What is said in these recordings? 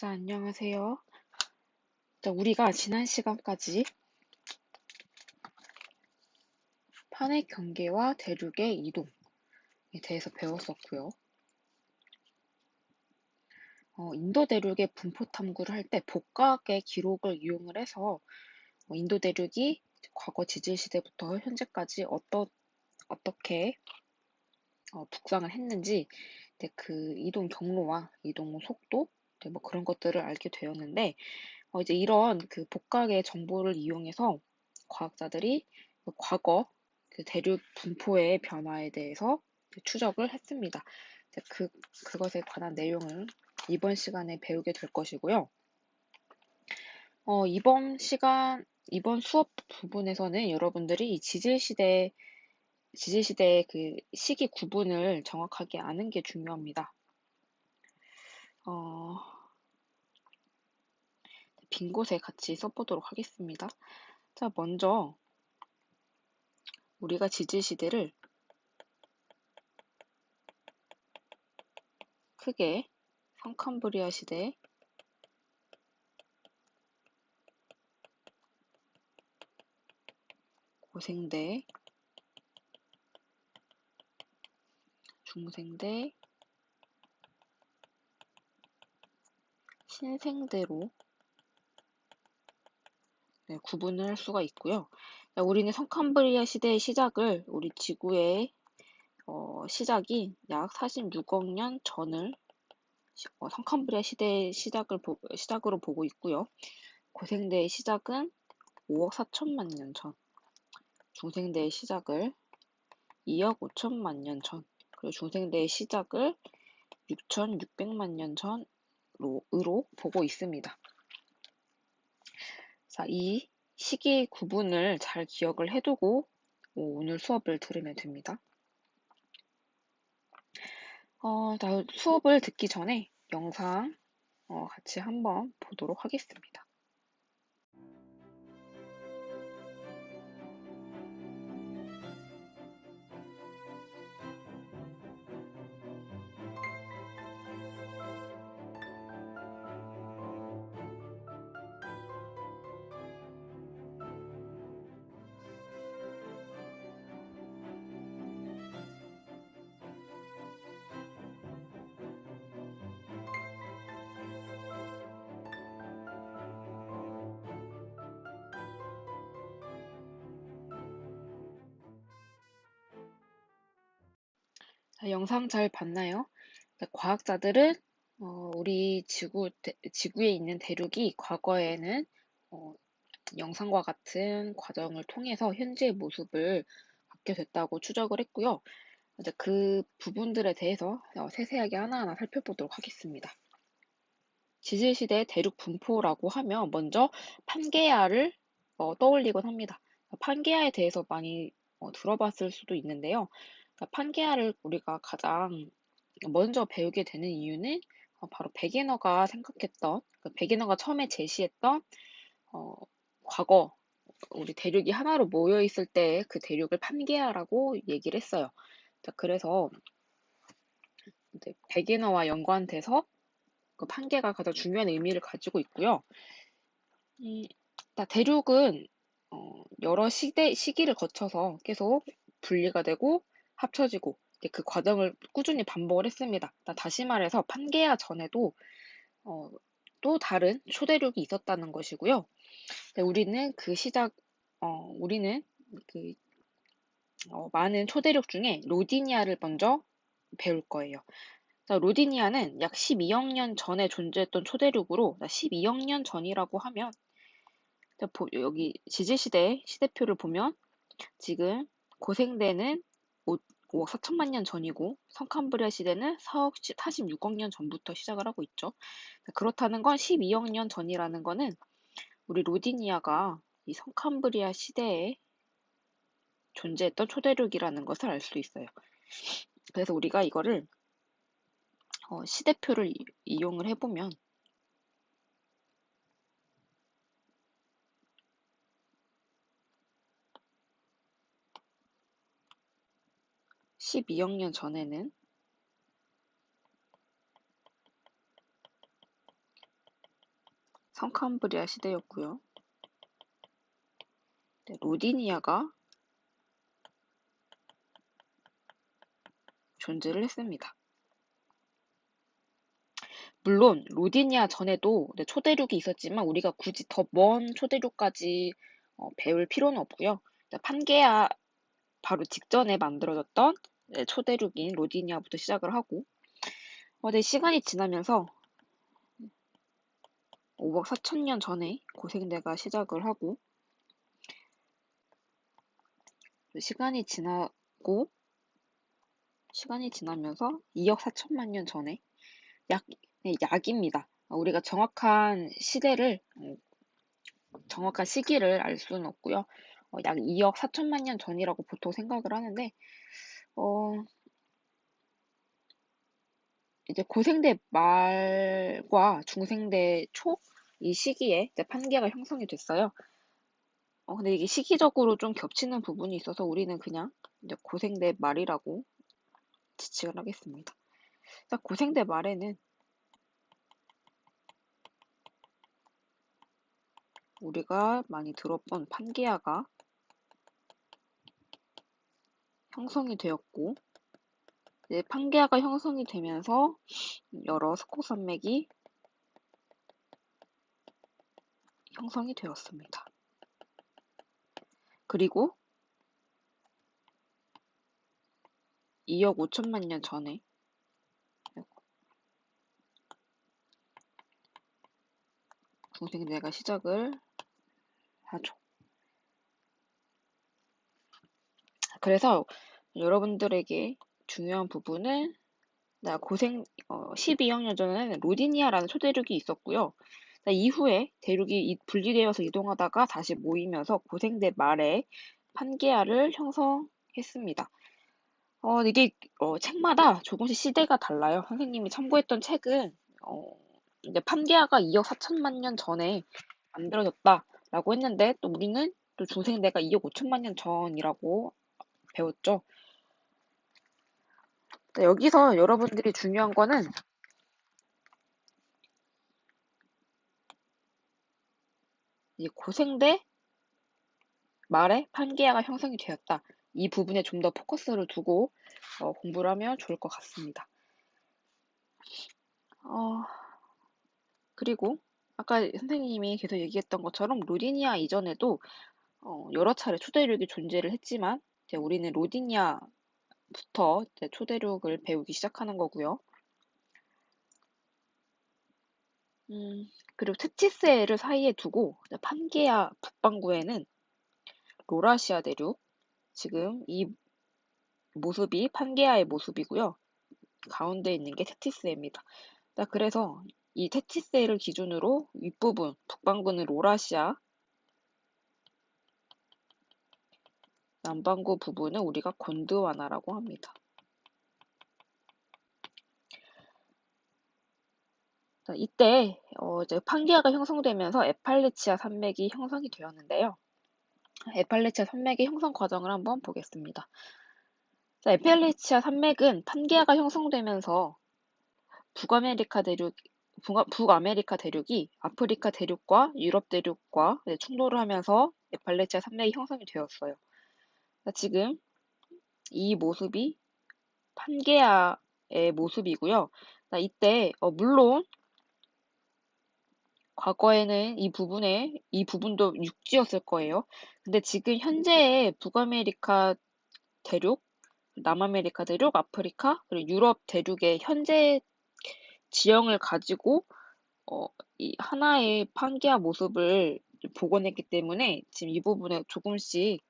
자, 안녕하세요. 자, 우리가 지난 시간까지 판의 경계와 대륙의 이동에 대해서 배웠었고요. 어, 인도 대륙의 분포 탐구를 할 때 복각의 기록을 이용을 해서 어, 인도 대륙이 과거 지질 시대부터 현재까지 어떠, 어떻게 어, 북상을 했는지 그 이동 경로와 이동 속도 네, 뭐 그런 것들을 알게 되었는데 어, 이제 이런 그 복각의 정보를 이용해서 과학자들이 그 과거 그 대륙 분포의 변화에 대해서 추적을 했습니다. 그, 그것에 관한 내용을 이번 시간에 배우게 될 것이고요. 어, 이번 시간, 이번 수업 부분에서는 여러분들이 이 지질시대, 지질시대의 그 시기 구분을 정확하게 아는 게 중요합니다. 어, 빈 곳에 같이 써보도록 하겠습니다. 자, 먼저 우리가 지질 시대를 크게 성캄브리아 시대, 고생대, 중생대, 신생대로 네, 구분을 할 수가 있고요. 우리는 성캄브리아 시대의 시작을 우리 지구의 어, 시작이 약 46억 년 전을 어, 성캄브리아 시대의 시작을 보, 시작으로 보고 있고요. 고생대의 시작은 5억 4천만 년 전, 중생대의 시작을 2억 5천만 년 전, 그리고 중생대의 시작을 6,600만 년 전으로 보고 있습니다. 자, 이 시기 구분을 잘 기억을 해두고 오늘 수업을 들으면 됩니다. 어, 수업을 듣기 전에 영상 어, 같이 한번 보도록 하겠습니다. 영상 잘 봤나요? 네, 과학자들은 어, 우리 지구, 대, 지구에 있는 대륙이 과거에는 어, 영상과 같은 과정을 통해서 현재의 모습을 갖게 됐다고 추적을 했고요. 이제 그 부분들에 대해서 어, 세세하게 하나하나 살펴보도록 하겠습니다. 지질시대 대륙 분포라고 하면 먼저 판게아를 어, 떠올리곤 합니다. 판게아에 대해서 많이 어, 들어봤을 수도 있는데요. 그러니까 판게아를 우리가 가장 먼저 배우게 되는 이유는 어, 바로 베게너가 생각했던, 그 베게너가 처음에 제시했던 어, 과거 우리 대륙이 하나로 모여 있을 때 그 대륙을 판게아라고 얘기를 했어요. 자, 그래서 이제 베게너와 연관돼서 그 판게가 가장 중요한 의미를 가지고 있고요. 이, 대륙은 어, 여러 시대 시기를 거쳐서 계속 분리가 되고 합쳐지고 그 과정을 꾸준히 반복을 했습니다. 다시 말해서 판게아 전에도 어, 또 다른 초대륙이 있었다는 것이고요. 우리는 그 시작, 어, 우리는 그 어, 많은 초대륙 중에 로디니아를 먼저 배울 거예요. 로디니아는 약 12억 년 전에 존재했던 초대륙으로 12억 년 전이라고 하면 여기 지질시대 시대표를 보면 지금 고생대는 5억 4천만 년 전이고 성캄브리아 시대는 4억 46억 년 전부터 시작을 하고 있죠. 그렇다는 건 12억 년 전이라는 거는 우리 로디니아가 이 성캄브리아 시대에 존재했던 초대륙이라는 것을 알 수 있어요. 그래서 우리가 이거를 어, 시대표를 이용을 해보면 12억 년 전에는 성캄브리아 시대였고요. 네, 로디니아가 존재를 했습니다. 물론 로디니아 전에도 네, 초대륙이 있었지만 우리가 굳이 더 먼 초대륙까지 어, 배울 필요는 없고요. 네, 판게아 바로 직전에 만들어졌던 네, 초대륙인 로디니아부터 시작을 하고 어, 네, 시간이 지나면서 5억 4천 년 전에 고생대가 시작을 하고 시간이 지나고 시간이 지나면서 2억 4천만 년 전에 약 네, 약입니다. 우리가 정확한 시대를 음, 정확한 시기를 알 수는 없고요. 어, 약 2억 4천만 년 전이라고 보통 생각을 하는데 어, 이제 고생대 말과 중생대 초 이 시기에 이제 판계가 형성이 됐어요. 어, 근데 이게 시기적으로 좀 겹치는 부분이 있어서 우리는 그냥 이제 고생대 말이라고 지칭을 하겠습니다. 자, 고생대 말에는 우리가 많이 들어본 판게아가 형성이 되었고 이제 판게아가 형성이 되면서 여러 스코 산맥이 형성이 되었습니다. 그리고 2억 5천만 년 전에 중생대가 시작을 하죠. 그래서 여러분들에게 중요한 부분은 나 고생 어, 12억 년 전에는 로디니아라는 초대륙이 있었고요. 이후에 대륙이 분리되어서 이동하다가 다시 모이면서 고생대 말에 판게아를 형성했습니다. 어, 이게 어, 책마다 조금씩 시대가 달라요. 선생님이 참고했던 책은 어, 이제 판게아가 2억 4천만 년 전에 만들어졌다라고 했는데 또 우리는 또 중생대가 2억 5천만 년 전이라고 배웠죠. 여기서 여러분들이 중요한 거는 이 고생대 말에 판게아가 형성이 되었다. 이 부분에 좀 더 포커스를 두고 어, 공부를 하면 좋을 것 같습니다. 어, 그리고 아까 선생님이 계속 얘기했던 것처럼 로디니아 이전에도 어, 여러 차례 초대륙이 존재를 했지만 이제 우리는 로디니아부터 이제 초대륙을 배우기 시작하는 거고요. 음, 그리고 테티스해를 사이에 두고 판게아 북반구에는 로라시아 대륙, 지금 이 모습이 판게아의 모습이고요. 가운데 있는 게 테티스해입니다. 그래서 이 테티스해를 기준으로 윗부분, 북반구는 로라시아, 남반구 부분은 우리가 곤드와나라고 합니다. 자, 이때 어, 이제 판게아가 형성되면서 에팔레치아 산맥이 형성이 되었는데요. 에팔레치아 산맥의 형성 과정을 한번 보겠습니다. 자, 에팔레치아 산맥은 판게아가 형성되면서 북아메리카 대륙 북아메리카 대륙이 아프리카 대륙과 유럽 대륙과 충돌을 하면서 에팔레치아 산맥이 형성이 되었어요. 지금 이 모습이 판게아의 모습이고요. 이때 어, 물론 과거에는 이 부분에 이 부분도 육지였을 거예요. 근데 지금 현재의 북아메리카 대륙, 남아메리카 대륙, 아프리카, 그리고 유럽 대륙의 현재 지형을 가지고 어, 이 하나의 판게아 모습을 복원했기 때문에 지금 이 부분에 조금씩 딱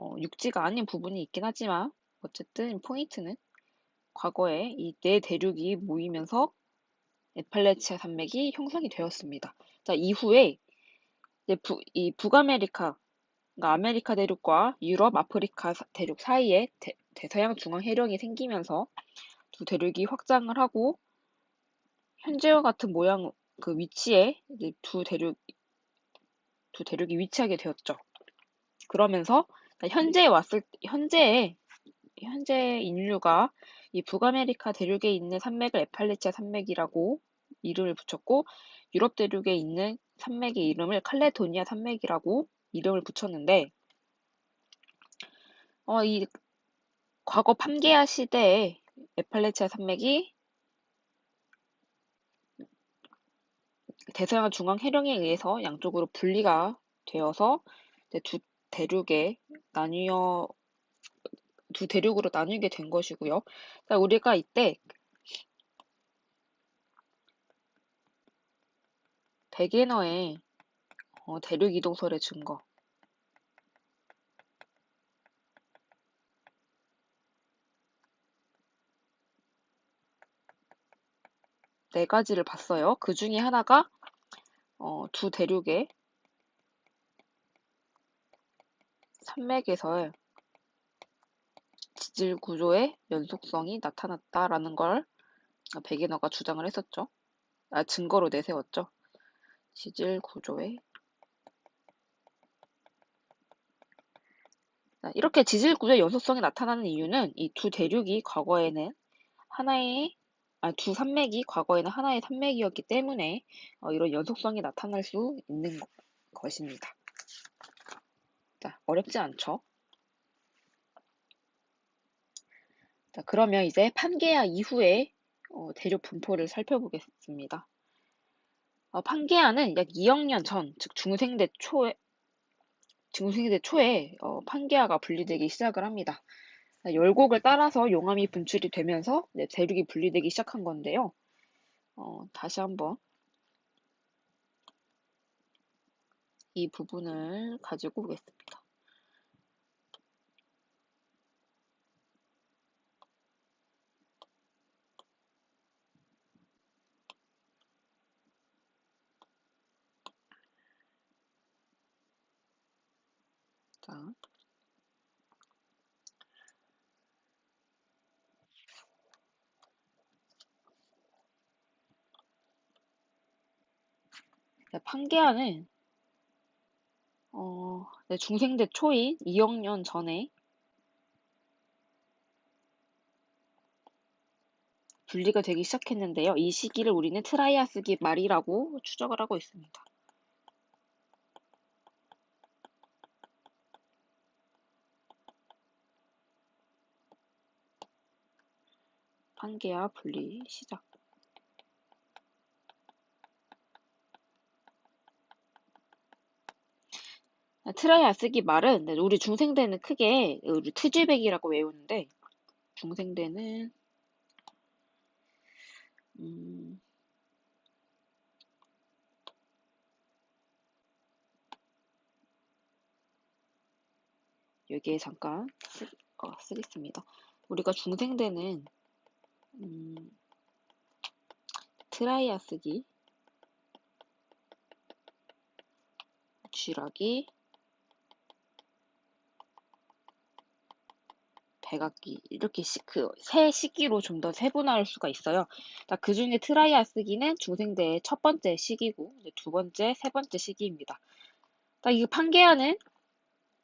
어, 육지가 아닌 부분이 있긴 하지만 어쨌든 포인트는 과거에 이 네 대륙이 모이면서 에팔레치아 산맥이 형성이 되었습니다. 자, 이후에 부, 이 북아메리카, 그러니까 아메리카 대륙과 유럽, 아프리카 대륙 사이에 대, 대서양 중앙 해령이 생기면서 두 대륙이 확장을 하고 현재와 같은 모양 그 위치에 두 대륙 두 대륙이 위치하게 되었죠. 그러면서 현재에 왔을 현재에 현재 인류가 이 북아메리카 대륙에 있는 산맥을 에팔레치아 산맥이라고 이름을 붙였고 유럽 대륙에 있는 산맥의 이름을 칼레도니아 산맥이라고 이름을 붙였는데 어, 이 과거 판게아 시대에 에팔레치아 산맥이 대서양 중앙 해령에 의해서 양쪽으로 분리가 되어서 두 대륙에 나뉘어 두 대륙으로 나뉘게 된 것이고요. 그러니까 우리가 이때 베게너의 어, 대륙 이동설의 증거 네 가지를 봤어요. 그 중에 하나가 어, 두 대륙의 산맥에서 지질 구조의 연속성이 나타났다라는 걸 베게너가 주장을 했었죠. 아, 증거로 내세웠죠. 지질 구조의 이렇게 지질 구조의 연속성이 나타나는 이유는 이 두 대륙이 과거에는 하나의 아, 두 산맥이 과거에는 하나의 산맥이었기 때문에 어, 이런 연속성이 나타날 수 있는 것입니다. 자, 어렵지 않죠? 자, 그러면 이제 판게아 이후에 어, 대륙 분포를 살펴보겠습니다. 어, 판게아는 약 2억 년 전, 즉 중생대 초에 중생대 초에 어, 판게아가 분리되기 시작을 합니다. 열곡을 따라서 용암이 분출이 되면서 네, 대륙이 분리되기 시작한 건데요. 어, 다시 한번 이 부분을 가지고 오겠습니다. 자, 네, 네, 중생대 초인 2억 년 전에 분리가 되기 시작했는데요. 이 시기를 우리는 트라이아스기 말이라고 추적을 하고 있습니다. 판게아 분리 시작. 트라이아스기 말은 네, 우리 중생대는 크게 우리 트쥐백이라고 외우는데 중생대는 음, 여기에 잠깐 쓰, 어, 쓰겠습니다. 우리가 중생대는 음, 트라이아스기 쥐라기 백악기 이렇게 시, 그 세 시기로 좀 더 세분화할 수가 있어요. 그 중에 트라이아스기는 중생대의 첫 번째 시기고 두 번째, 세 번째 시기입니다. 이 판게아는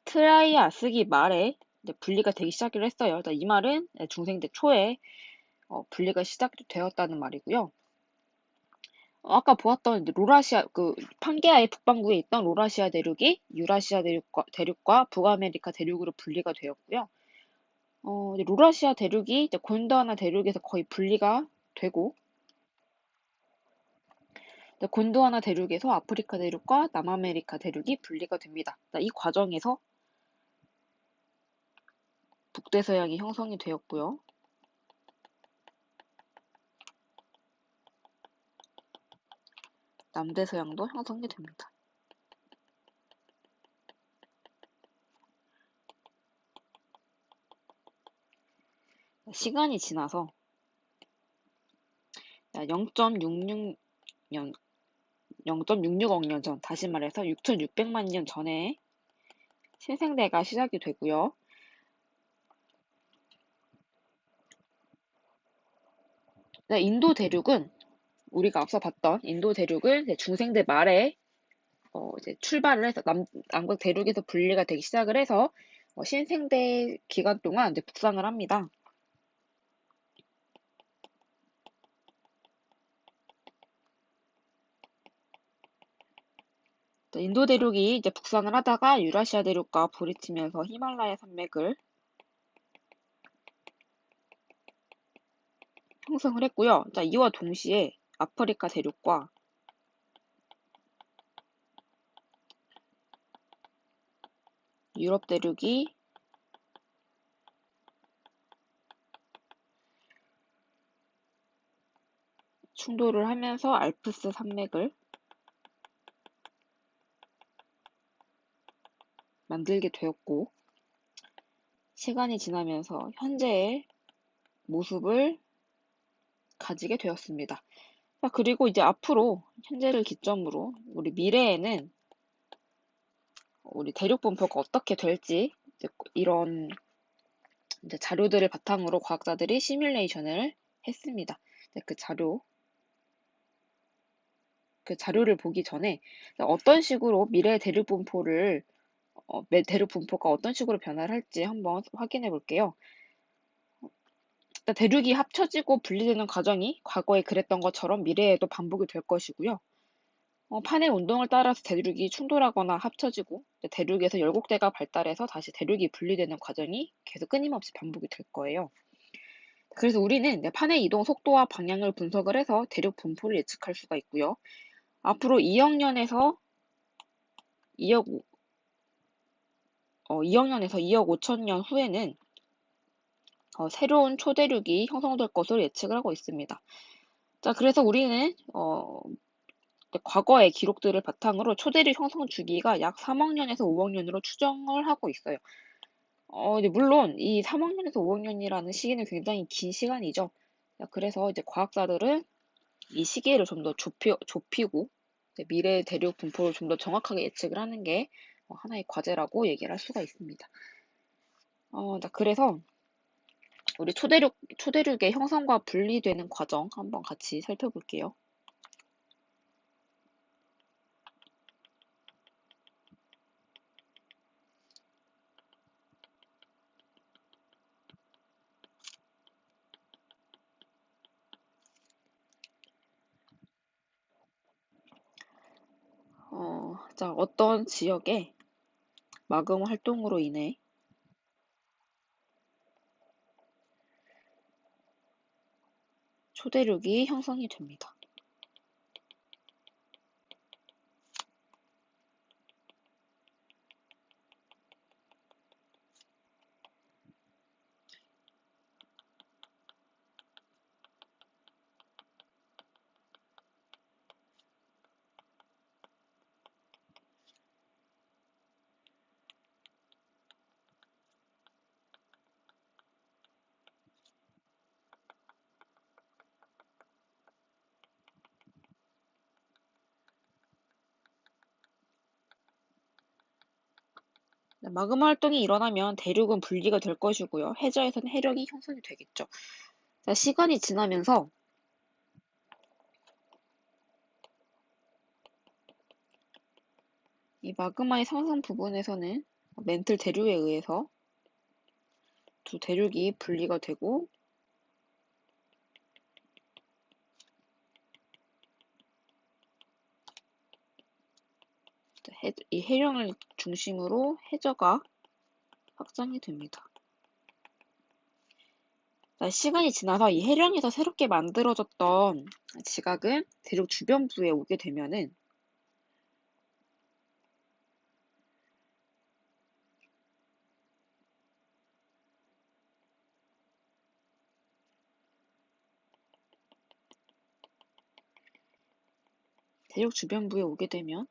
트라이아스기 말에 분리가 되기 시작을 했어요. 이 말은 중생대 초에 어, 분리가 시작되었다는 말이고요. 어, 아까 보았던 로라시아 그 판게아의 북반구에 있던 로라시아 대륙이 유라시아 대륙과, 대륙과 북아메리카 대륙으로 분리가 되었고요. 어, 이제 로라시아 대륙이 이제 곤드와나 대륙에서 거의 분리가 되고 곤드와나 대륙에서 아프리카 대륙과 남아메리카 대륙이 분리가 됩니다. 이 과정에서 북대서양이 형성이 되었고요. 남대서양도 형성이 됩니다. 시간이 지나서 0.66년 0.66억 년 전, 다시 말해서 6,600만 년 전에 신생대가 시작이 되고요. 네, 인도 대륙은 우리가 앞서 봤던 인도 대륙은 중생대 말에 어, 이제 출발을 해서 남, 남극 대륙에서 분리가 되기 시작을 해서 어, 신생대 기간 동안 이제 북상을 합니다. 인도 대륙이 이제 북상을 하다가 유라시아 대륙과 부딪히면서 히말라야 산맥을 형성을 했고요. 자, 이와 동시에 아프리카 대륙과 유럽 대륙이 충돌을 하면서 알프스 산맥을 만들게 되었고, 시간이 지나면서 현재의 모습을 가지게 되었습니다. 자, 그리고 이제 앞으로 현재를 기점으로 우리 미래에는 우리 대륙 분포가 어떻게 될지 이런 이제 자료들을 바탕으로 과학자들이 시뮬레이션을 했습니다. 그 자료 그 자료를 보기 전에 어떤 식으로 미래 대륙 분포를 어, 대륙 분포가 어떤 식으로 변화를 할지 한번 확인해 볼게요. 대륙이 합쳐지고 분리되는 과정이 과거에 그랬던 것처럼 미래에도 반복이 될 것이고요. 어, 판의 운동을 따라서 대륙이 충돌하거나 합쳐지고 대륙에서 열곡대가 발달해서 다시 대륙이 분리되는 과정이 계속 끊임없이 반복이 될 거예요. 그래서 우리는 판의 이동 속도와 방향을 분석을 해서 대륙 분포를 예측할 수가 있고요. 앞으로 2억 년에서 2억 어, 2억 년에서 2억 5천 년 후에는 어, 새로운 초대륙이 형성될 것으로 예측을 하고 있습니다. 자, 그래서 우리는 어, 과거의 기록들을 바탕으로 초대륙 형성 주기가 약 3억 년에서 5억 년으로 추정을 하고 있어요. 어, 물론 이 3억 년에서 5억 년이라는 시기는 굉장히 긴 시간이죠. 그래서 이제 과학자들은 이 시기를 좀 더 좁히, 좁히고 미래 대륙 분포를 좀 더 정확하게 예측을 하는 게 하나의 과제라고 얘기를 할 수가 있습니다. 어, 그래서 우리 초대륙, 초대륙의 형성과 분리되는 과정 한번 같이 살펴볼게요. 어, 자, 어떤 지역에 마금 활동으로 인해 초대륙이 형성이 됩니다. 마그마 활동이 일어나면 대륙은 분리가 될 것이고요. 해저에서는 해력이 형성이 되겠죠. 자, 시간이 지나면서 이 마그마의 상승 부분에서는 멘틀 대류에 의해서 두 대륙이 분리가 되고 이 해령을 중심으로 해저가 확장이 됩니다. 시간이 지나서 이 해령에서 새롭게 만들어졌던 지각은 대륙 주변부에 오게 되면은 대륙 주변부에 오게 되면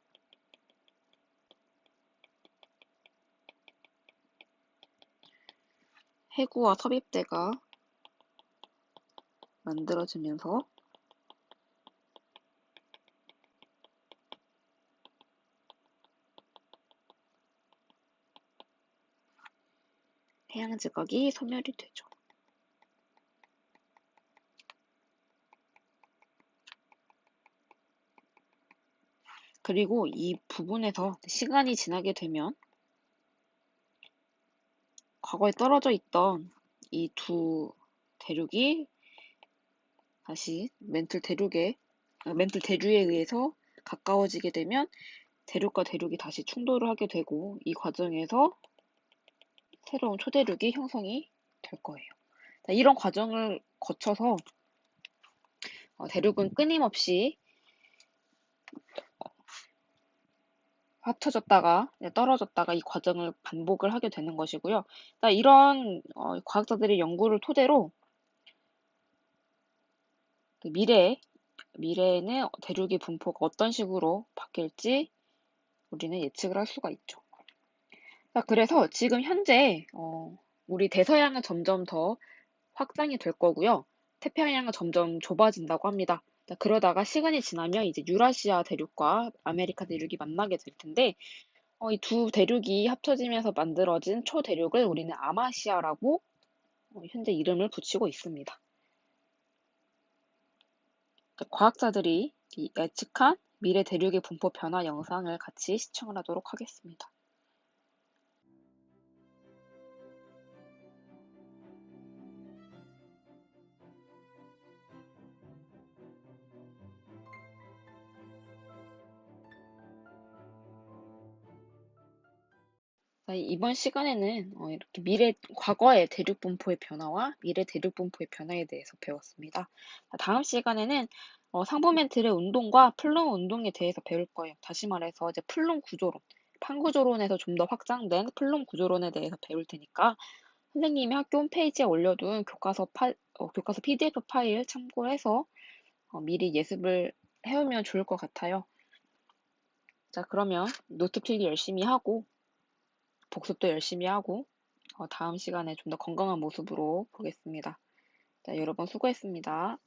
해구와 섭입대가 만들어지면서 해양 지각이 소멸이 되죠. 그리고 이 부분에서 시간이 지나게 되면 과거에 떨어져 있던 이 두 대륙이 다시 멘틀 대륙에 아, 멘틀 대류에 의해서 가까워지게 되면 대륙과 대륙이 다시 충돌을 하게 되고 이 과정에서 새로운 초대륙이 형성이 될 거예요. 자, 이런 과정을 거쳐서 어, 대륙은 끊임없이 합쳐졌다가 네, 떨어졌다가 이 과정을 반복을 하게 되는 것이고요. 자, 이런 어, 과학자들의 연구를 토대로 그 미래 미래에는 대륙의 분포가 어떤 식으로 바뀔지 우리는 예측을 할 수가 있죠. 자, 그래서 지금 현재 어, 우리 대서양은 점점 더 확장이 될 거고요. 태평양은 점점 좁아진다고 합니다. 자, 그러다가 시간이 지나면 이제 유라시아 대륙과 아메리카 대륙이 만나게 될 텐데 어, 이 두 대륙이 합쳐지면서 만들어진 초대륙을 우리는 아마시아라고 어, 현재 이름을 붙이고 있습니다. 과학자들이 이 예측한 미래 대륙의 분포 변화 영상을 같이 시청을 하도록 하겠습니다. 자, 이번 시간에는 어, 이렇게 미래, 과거의 대륙 분포의 변화와 미래 대륙 분포의 변화에 대해서 배웠습니다. 자, 다음 시간에는 어, 상부멘틀의 운동과 플룸 운동에 대해서 배울 거예요. 다시 말해서 이제 플룸 구조론, 판구조론에서 좀 더 확장된 플룸 구조론에 대해서 배울 테니까 선생님이 학교 홈페이지에 올려둔 교과서 파, 어, 교과서 PDF 파일 참고해서 어, 미리 예습을 해오면 좋을 것 같아요. 자, 그러면 노트 필기 열심히 하고 복습도 열심히 하고 어, 다음 시간에 좀 더 건강한 모습으로 보겠습니다. 자, 여러 분 수고했습니다.